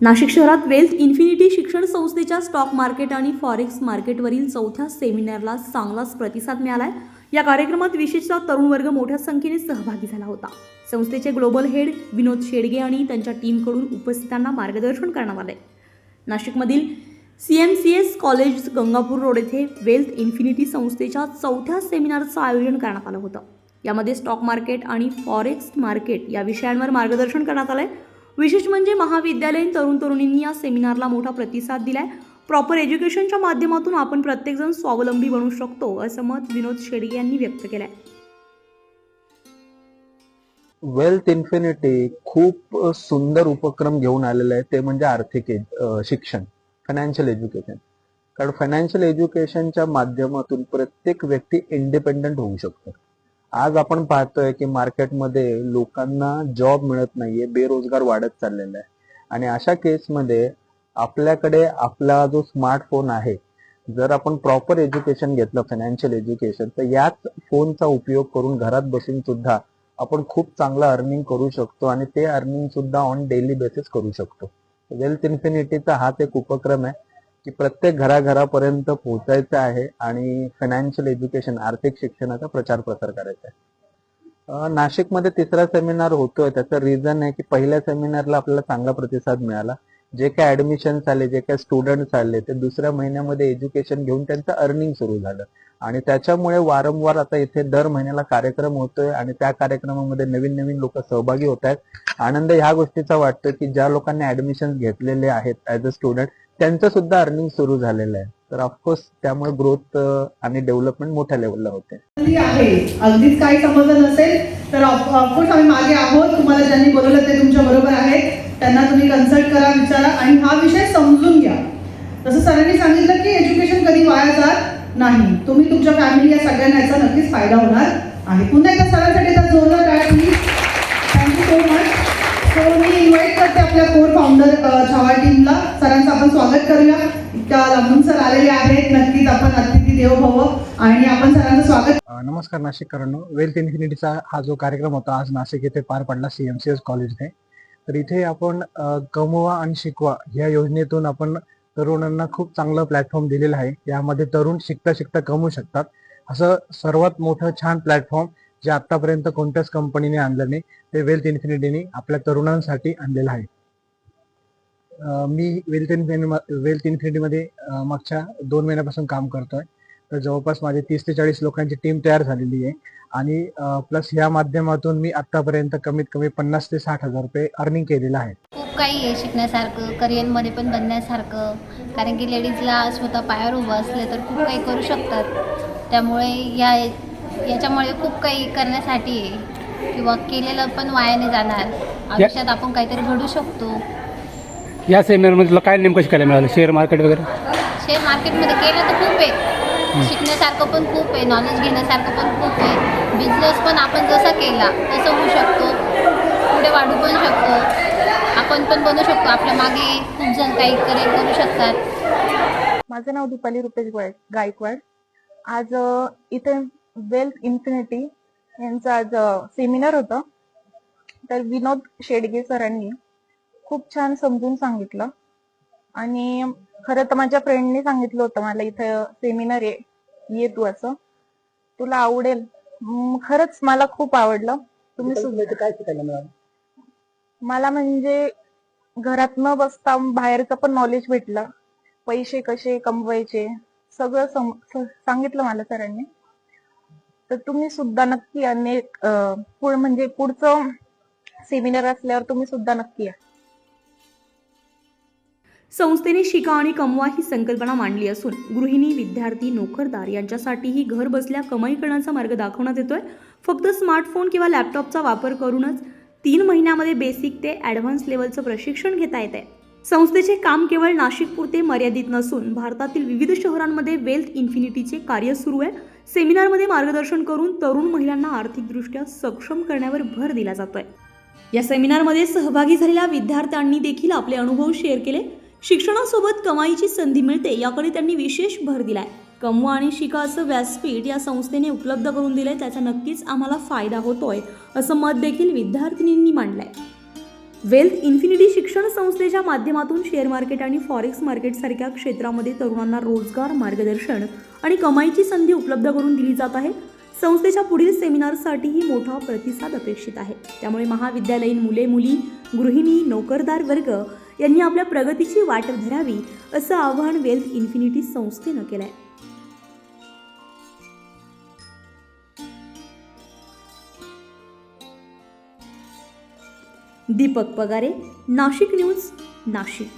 नाशिक शहरात wealth infinity शिक्षण संस्थेच्या स्टॉक मार्केट आणि फॉरेक्स मार्केटवरील चौथ्या सेमिनारला चांगलाच प्रतिसाद मिळाला आहे या कार्यक्रमात विशेषतः तरुण वर्ग मोठ्या संख्येने सहभागी झाला होता. संस्थेचे ग्लोबल हेड विनोद शेडगे आणि त्यांच्या टीमकडून उपस्थितांना मार्गदर्शन करण्यात आले नाशिकमधील C M C S college Gangapur road येथे वेल्थ इन्फिनिटी संस्थेच्या चौथ्या सेमिनारचं आयोजन करण्यात आलं होतं. यामध्ये स्टॉक मार्केट आणि फॉरेक्स मार्केट या विषयांवर मार्गदर्शन करण्यात आलं आहे विशेष म्हणजे महाविद्यालयीन तरुण तरुणींनी या सेमिनारला मोठा प्रतिसाद दिलाय. प्रॉपर एज्युकेशनच्या माध्यमातून आपण प्रत्येकजण स्वावलंबी बनू शकतो असं मत विनोद शेडगे यांनी व्यक्त केलंय. वेल्थ इन्फिनिटी खूप सुंदर उपक्रम घेऊन आलेला आहे ते म्हणजे आर्थिक एज- शिक्षण फायनान्शियल एज्युकेशन कारण फायनान्शियल एज्युकेशनच्या माध्यमातून प्रत्येक व्यक्ती इंडिपेंडंट होऊ शकतो. आज आपण पाहतोय की मार्केटमध्ये लोकांना जॉब मिळत नाहीये बेरोजगार वाढत चाललेला आहे. आणि अशा केसमध्ये आपल्याकडे आपला जो स्मार्टफोन आहे जर आपण प्रॉपर एज्युकेशन घेतलं फायनान्शियल एज्युकेशन तर याच फोनचा उपयोग करून घरात बसून सुद्धा आपण खूप चांगलं अर्निंग करू शकतो आणि ते अर्निंग सुद्धा ऑन डेली बेसिस करू शकतो. वेल्थ इन्फिनिटीचा हाच एक उपक्रम आहे. की प्रत्येक घराघरापर्यंत पोहोचायचं आहे आणि फायनान्शियल एज्युकेशन आर्थिक शिक्षणाचा प्रचार प्रसार करायचा आहे. नाशिकमध्ये तिसरा सेमिनार होतोय. त्याचं रिझन आहे की पहिल्या सेमिनारला आपल्याला चांगला प्रतिसाद मिळाला. जे काय ऍडमिशन्स आले जे काय स्टुडंट्स आले ते दुसऱ्या महिन्यामध्ये एज्युकेशन घेऊन त्यांचं अर्निंग सुरू झालं. आणि त्याच्यामुळे वारंवार आता इथे दर महिन्याला कार्यक्रम होतोय आणि त्या कार्यक्रमामध्ये नवीन नवीन लोक सहभागी होत आहेत. आनंद ह्या गोष्टीचा वाटतो की ज्या लोकांनी ऍडमिशन घेतलेले आहेत ऍज अ स्टुडंट त्यांचं सुद्धा अर्निंग सुरू झालेलं आहे. तर ऑफकोर्स त्यामुळे ग्रोथ आणि डेव्हलपमेंट मोठ्या लेवलला होते. आहे. अगदीच काही समजलं नसेल तर ऑफकोर्स आम्ही मागे आहोत. तुम्हाला ज्यांनी बोलवलं ते तुमच्या बरोबर आहेत. त्यांना तुम्ही कन्सल्ट करा विचारा आणि हा विषय समजून घ्या. जसं सरांनी सांगितलं की एज्युकेशन कधी वाया जात नाही. तुम्ही तुमच्या फॅमिली या सगळ्यांना याचा नक्कीच फायदा होणार आहे. पुन्हा एकदा सरांसाठी तर जोरदार टाळ्या please thank you so much so me invite करते आपल्या कोर फाउंडर छावा टीमला सरांचं आपण स्वागत करूया. लांबून सर आलेले आहेत. नक्कीच आपण अतिथी देव भव आणि आपण सरांचं स्वागत नमस्कार नाशिककरांनो वेल्थ इन्फिनिटीचा हा जो कार्यक्रम होता आज नाशिक येथे पार पडला सीएमसीएस कॉलेजने तर इथे आपण कमवा आणि शिकवा या योजनेतून आपण तरुणांना खूप चांगलं प्लॅटफॉर्म दिलेलं आहे. यामध्ये तरुण शिकता शिकता कमवू शकतात. असं सर्वात मोठं छान प्लॅटफॉर्म जे आतापर्यंत कोणत्याच कंपनीने आणलं नाही ते वेल्थ इन्फिनिटीने आपल्या तरुणांसाठी आणलेलं आहे. मी वेल्थ इन्फिनिटी वेल्थ इन्फिनिटीमध्ये मागच्या दोन महिन्यापासून काम करतोय. तर जवळपास माझी तीस ते चाळीस लोकांची टीम तयार झालेली आहे. आणि प्लस या माध्यमातून मी आतापर्यंत कमीत कमी पन्नास ते साठ हजार रुपये अर्निंग केलेलं आहे. खूप काही आहे शिकण्यासारखं करिअरमध्ये पण बनण्यासारखं. कारण की लेडीजला स्वतः पायावर उभं असले तर खूप काही करू शकतात. त्यामुळे या याच्यामुळे खूप काही करण्यासाठी आहे किंवा केलेलं पण वायाने जाणार. आयुष्यात आपण काहीतरी घडू शकतो. या सेमिनारमध्ये तुला काय नेमकं शिकायला मिळालं? शेअर मार्केट वगैरे? शेअर मार्केटमध्ये केलं तर खूप आहे. शिकण्यासारखं पण खूप आहे. नॉलेज घेण्यासारखं पण खूप आहे. बिझनेस पण आपण जसा केला तसं होऊ शकतो. पुढे वाढू पण शकतो. आपण पण बनू शकतो. आपल्या मागे खूप जण काही करिअर करू शकतात. माझं नाव दीपाली रुपेश गाय- गायकवाड. आज अ, इथे वेल्थ इन्फिनिटी यांचं आज सेमिनार होतं. तर विनोद शेडगे सरांनी खूप छान समजून सांगितलं. आणि खरं तर माझ्या फ्रेंडने सांगितलं होतं मला इथं सेमिनार ये तू असं. तुला आवडेल. खरंच मला खूप आवडलं. तुम्ही काय शिकायला मला म्हणजे घरात न बसता बाहेरचं पण नॉलेज भेटलं. पैसे कसे कमवायचे सगळं सांगितलं मला सरांनी. तर तुम्ही सुद्धा नक्की अनेक पुढ म्हणजे पुढचं सेमिनार असल्यावर तुम्ही सुद्धा नक्की या. संस्थेने शिका आणि कमवा ही संकल्पना मांडली असून गृहिणी विद्यार्थी नोकरदार यांच्यासाठीही घर बसल्या कमाई करण्याचा मार्ग दाखवण्यात येतोय. फक्त स्मार्टफोन किंवा लॅपटॉपचा वापर करूनच तीन महिन्यामध्ये बेसिक ते ॲडव्हान्स लेवलचं प्रशिक्षण घेता येते संस्थेचे काम केवळ नाशिकपुरते मर्यादित नसून भारतातील विविध शहरांमध्ये वेल्थ इन्फिनिटीचे कार्य सुरू आहे. सेमिनारमध्ये मार्गदर्शन करून तरुण महिलांना आर्थिकदृष्ट्या सक्षम करण्यावर भर दिला जातोय. या सेमिनारमध्ये सहभागी झालेल्या विद्यार्थ्यांनी देखील आपले अनुभव शेअर केले. शिक्षणासोबत कमाईची संधी मिळते याकडे त्यांनी विशेष भर दिलाय. कमवा आणि शिका असं व्यासपीठ या संस्थेने उपलब्ध करून दिलंय त्याचा नक्कीच आम्हाला फायदा होतोय असं मत देखील विद्यार्थिनींनी मांडलंय. वेल्थ इन्फिनिटी शिक्षण संस्थेच्या माध्यमातून शेअर मार्केट आणि फॉरेक्स मार्केटसारख्या क्षेत्रामध्ये तरुणांना रोजगार मार्गदर्शन आणि कमाईची संधी उपलब्ध करून दिली जात आहे. संस्थेच्या पुढील सेमिनारसाठीही मोठा प्रतिसाद अपेक्षित आहे. त्यामुळे महाविद्यालयीन मुले मुली गृहिणी नोकरदार वर्ग यांनी आपल्या प्रगतीची वाट धरावी असं आवाहन वेल्थ इन्फिनिटी संस्थेनं केलं आहे दीपक पगारे नाशिक न्यूज नाशिक.